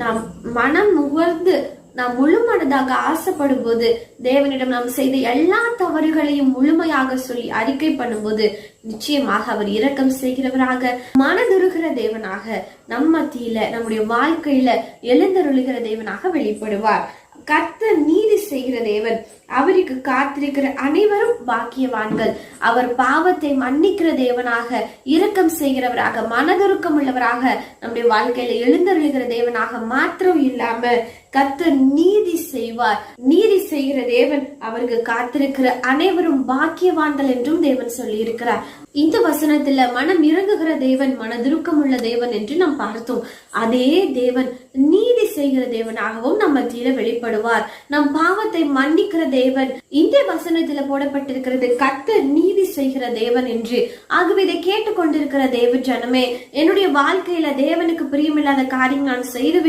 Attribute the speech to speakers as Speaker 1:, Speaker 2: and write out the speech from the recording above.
Speaker 1: நாம் மனம் முகர்ந்து நாம் முழு மனதாக ஆசைப்படும் போது தேவனிடம் நாம் செய்த எல்லா தவறுகளையும் முழுமையாக சொல்லி அறிக்கை பண்ணும்போது நிச்சயமாக அவர் இரக்கம் செய்கிறவராக மனதுருகிற தேவனாக நம் மத்தியில நம்முடைய வாழ்க்கையில எழுந்தருளுகிற தேவனாக வெளிப்படுவார். கர்த்த நீதி செய்கிற தேவன். அவருக்கு காத்திருக்கிற அனைவரும் பாக்கியவான்கள். அவர் பாவத்தை மன்னிக்கிற தேவனாக இரக்கம் செய்கிறவராக மனதுருக்கம் உள்ளவராக நம்முடைய வாழ்க்கையில எழுந்தருளுகிற தேவனாக மாத்திரம் இல்லாம கர்த்தர் நீதி செய்வார். நீதி செய்கிற தேவன் அவருக்கு காத்திருக்கிற அனைவரும் பாக்கியவான்கள் என்றும் தேவன் சொல்லி இருக்கிறார் இந்த வசனத்துல மனம் இறங்குகிற தேவன் மனதுருக்கம் உள்ள தேவன் என்று நாம் பார்த்தோம். அதே தேவன் நீ செய்கிற தேவனாகவும் நம்ம மத்தியில வெளிப்படுவார். நம் பாவத்தை மன்னிக்கிற தேவன் இந்த வசனத்துல போடப்பட்டிருக்கிறது கத்தர் நீதி செய்கிற தேவன் என்று. ஆகவே இதை கேட்டுக்கொண்டிருக்கிற தேவ ஜனமே என்னுடைய வாழ்க்கையில தேவனுக்கு பிரியமில்லாத காரியம் நான் செய்து